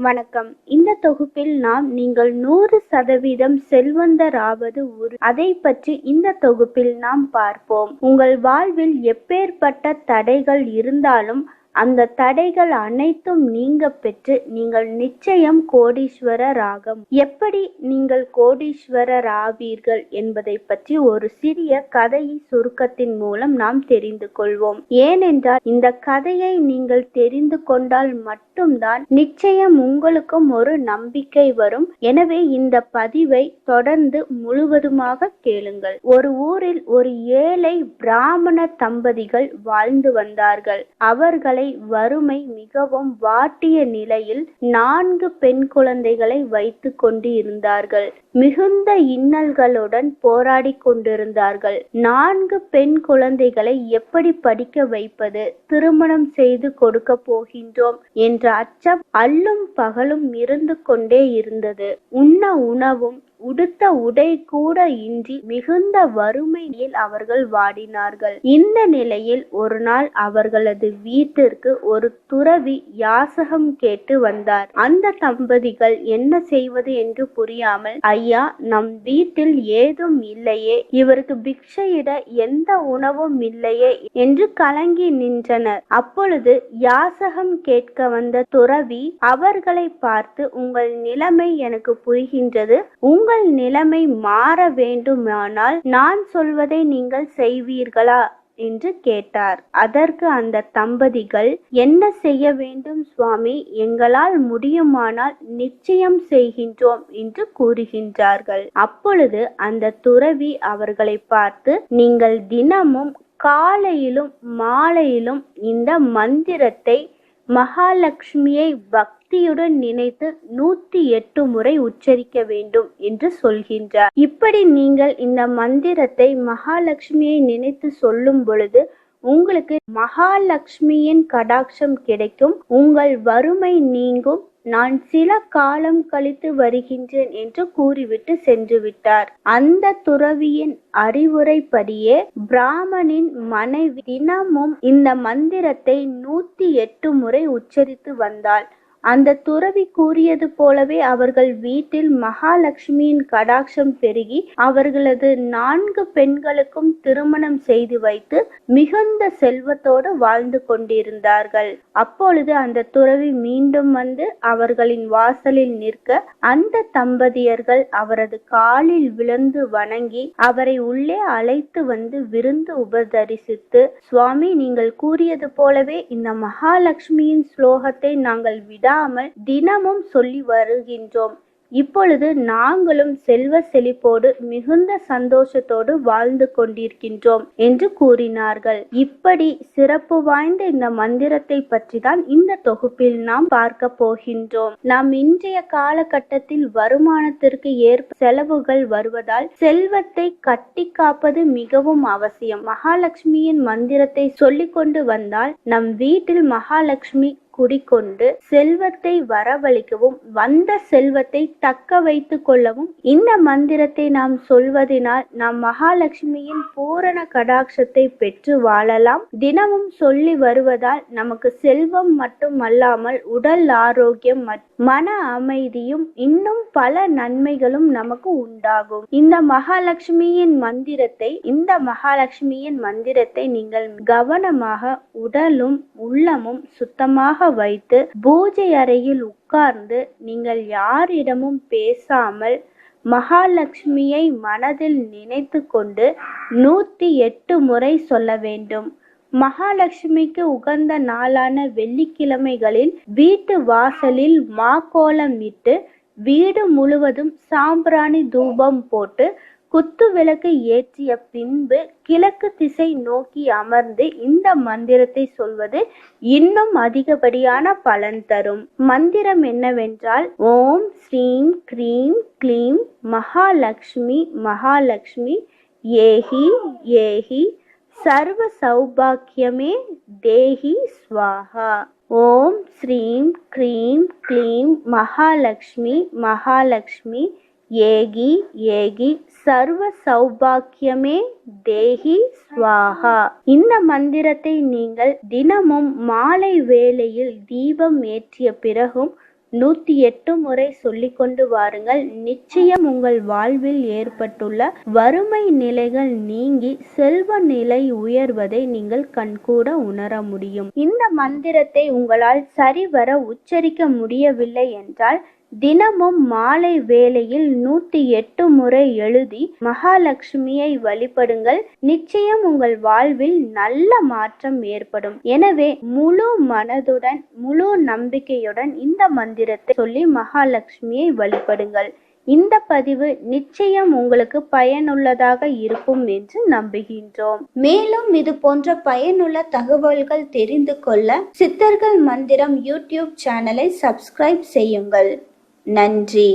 வணக்கம். இந்த தொகுப்பில் நாம் நீங்கள் நூறு சதவீதம் செல்வந்தராவது ஒரு அதை பற்றி இந்த தொகுப்பில் நாம் பார்ப்போம். உங்கள் வாழ்வில் எப்பேற்பட்ட தடைகள் இருந்தாலும் அந்த தடைகள் அனைத்தும் நீங்க பெற்று நீங்கள் நிச்சயம் கோடீஸ்வரர் ஆகும் எப்படி நீங்கள் கோடீஸ்வரர் ஆவீர்கள் என்பதை பற்றி ஒரு சிறிய கதையை சுருக்கத்தின் மூலம் நாம் தெரிந்து கொள்வோம். ஏனென்றால் இந்த கதையை நீங்கள் தெரிந்து கொண்டால் மட்டும்தான் நிச்சயம் உங்களுக்கும் ஒரு நம்பிக்கை வரும். எனவே இந்த பதிவை தொடர்ந்து முழுவதுமாக கேளுங்கள். ஒரு ஊரில் ஒரு ஏழை பிராமண தம்பதிகள் வாழ்ந்து வந்தார்கள். அவர்களை வறுமை மிகவும் வாட்டிய நிலையில் நான்கு பெண் குழந்தைகளை வைத்து கொண்டு இருந்தார்கள் மிகுந்த இன்னல்களுடன் போராடி கொண்டிருந்தார்கள். நான்கு பெண் குழந்தைகளை எப்படி படிக்க வைப்பது திருமணம் செய்து கொடுக்க போகின்றோம் என்ற அச்சம் அல்லும் பகலும் இருந்து கொண்டே இருந்தது. உண்ண உணவும் உடுத்த உடை கூட இன்றி மிகுந்த வறுமையில் அவர்கள் வாடினார்கள். இந்த நிலையில் ஒரு நாள் அவர்களது வீட்டிற்கு ஒரு துறவி யாசகம் கேட்டு வந்தார். அந்த தம்பதிகள் என்ன செய்வது என்று புரியாமல் ஐயா நம் வீட்டில் ஏதும் இல்லையே. இவருக்கு பிக்ஷையிட எந்த உணவும் இல்லையே என்று கலங்கி நின்றனர். அப்பொழுது யாசகம் கேட்க வந்த துறவி அவர்களை பார்த்து உங்கள் நிலைமை எனக்கு புரிகின்றது. உங்கள் நிலைமை மாற வேண்டுமானால் நான் சொல்வதை நீங்கள் செய்வீர்களா? என்று கேட்டார். அதற்கு அந்த தம்பதிகள் என்ன செய்ய வேண்டும் சுவாமி? எங்களால் முடியுமானால் நிச்சயம் செய்கின்றோம் என்று கூறுகின்றார்கள். அப்பொழுது அந்த துறவி அவர்களை பார்த்து நீங்கள் தினமும் காலையிலும் மாலையிலும் இந்த மந்திரத்தை மகாலட்சுமியை பக்தியுடன் நினைத்து நூத்தி எட்டு முறை உச்சரிக்க வேண்டும் என்று சொல்கின்றார். இப்படி நீங்கள் இந்த மந்திரத்தை மகாலட்சுமியை நினைத்து சொல்லும் பொழுது உங்களுக்கு மகாலட்சுமியின் கடாட்சம் கிடைக்கும். உங்கள் வறுமை நீங்கும். நான் சில காலம் கழித்து வருகின்றேன் என்று கூறிவிட்டு சென்று விட்டார். அந்த துறவியின் அறிவுரைப்படியே பிராமணின் மனைவி தினமும் இந்த மந்திரத்தை நூத்தி எட்டு முறை உச்சரித்து வந்தாள். அந்த துறவி கூறியது போலவே அவர்கள் வீட்டில் மகாலட்சுமியின் கடாட்சம் பெருகி அவர்களது நான்கு பெண்களுக்கும் திருமணம் செய்து வைத்து மிகுந்த செல்வத்தோடு வாழ்ந்து கொண்டிருந்தார்கள். அப்பொழுது அந்த துறவி மீண்டும் வந்து அவர்களின் வாசலில் நிற்க அந்த தம்பதியர்கள் அவரது காலில் விழுந்து வணங்கி அவரை உள்ளே அழைத்து வந்து விருந்து உபதரிசித்து சுவாமி நீங்கள் கூறியது போலவே இந்த மகாலட்சுமியின் ஸ்லோகத்தை நாங்கள் விடா விடாமல் தினமும் சொல்லி வருகின்றோம். இப்பொழுது நாங்களும் செல்வ செழிப்போடு மிகுந்த சந்தோஷத்தோடு வாழ்ந்து கொண்டிருக்கின்றோம் என்று கூறினார்கள். இப்படி சிறப்பு வாய்ந்த இந்த மந்திரத்தை பற்றி தான் இந்த தொகுப்பில் நாம் பார்க்க போகின்றோம். நாம் இன்றைய காலகட்டத்தில் வருமானத்திற்கு ஏற்ப செலவுகள் வருவதால் செல்வத்தை கட்டி காப்பது மிகவும் அவசியம். மகாலட்சுமியின் மந்திரத்தை சொல்லிக்கொண்டு வந்தால் நம் வீட்டில் மகாலட்சுமி குடிக்கொண்டு செல்வத்தை வரவழைக்கவும் வந்த செல்வத்தை தக்க வைத்து கொள்ளவும் இந்த மந்திரத்தை நாம் சொல்வதனால் நாம் மகாலட்சுமியின் பூரண கடாட்சத்தை பெற்று வாழலாம். தினமும் சொல்லி வருவதால் நமக்கு செல்வம் மட்டுமல்லாமல் உடல் ஆரோக்கியம் மன அமைதியும் இன்னும் பல நன்மைகளும் நமக்கு உண்டாகும். இந்த மகாலட்சுமியின் மந்திரத்தை இந்த மகாலட்சுமியின் மந்திரத்தை நீங்கள் கவனமாக உடலும் உள்ளமும் சுத்தமாக வைத்து பூஜை அறையில் உட்கார்ந்து நீங்கள் யாரிடமும் பேசாமல் மகாலட்சுமியை மனதில் நினைத்து கொண்டு நூத்தி எட்டு முறை சொல்ல வேண்டும். மகாலட்சுமிக்கு உகந்த நாளான வெள்ளிக்கிழமைகளில் வீட்டு வாசலில் மாக்கோலம் இட்டு வீடு முழுவதும் சாம்பிராணி தூபம் போட்டு குத்து விளக்கு ஏற்றிய பின்பு கிழக்கு திசை நோக்கி அமர்ந்து இந்த மந்திரத்தை சொல்வது இன்னும் அதிகப்படியான பலன் தரும். மந்திரம் என்னவென்றால் ஓம் ஸ்ரீம் கிரீம் க்ளீம் மகாலட்சுமி மகாலட்சுமி ஏஹி ஏஹி சர்வ சௌபாக்கியமே தேஹி ஸ்வாஹா ஓம் ஸ்ரீம் க்ரீம் க்ளீம் மகாலட்சுமி மகாலட்சுமி ஏகி ஏகி சர்வ சௌபாக்கியமே தேஹி ஸ்வாகா இந்த மந்திரத்தை நீங்கள் தினமும் மாலை வேளையில் தீபம் ஏற்றிய பிறகும் நூத்தி எட்டு முறை சொல்லிக்கொண்டு வாருங்கள். நிச்சயம் உங்கள் வாழ்வில் ஏற்பட்டுள்ள வறுமை நிலைகள் நீங்கி செல்வ நிலை உயர்வதை நீங்கள் கண்கூட உணர முடியும். இந்த மந்திரத்தை உங்களால் சரிவர உச்சரிக்க முடியவில்லை என்றால் தினமும் மாலை வேளையில் நூத்தி எட்டு முறை எழுதி மகாலட்சுமியை வழிபடுங்கள். நிச்சயம் உங்கள் வாழ்வில் நல்ல மாற்றம் ஏற்படும். எனவே முழு மனதுடன் முழு நம்பிக்கையுடன் இந்த மந்திரத்தை சொல்லி மகாலட்சுமியை வழிபடுங்கள். இந்த பதிவு நிச்சயம் உங்களுக்கு பயனுள்ளதாக இருக்கும் என்று நம்புகின்றோம். மேலும் இது போன்ற பயனுள்ள தகவல்கள் தெரிந்து கொள்ள சித்தர்கள் மந்திரம் யூடியூப் சேனலை சப்ஸ்கிரைப் செய்யுங்கள். நன்றி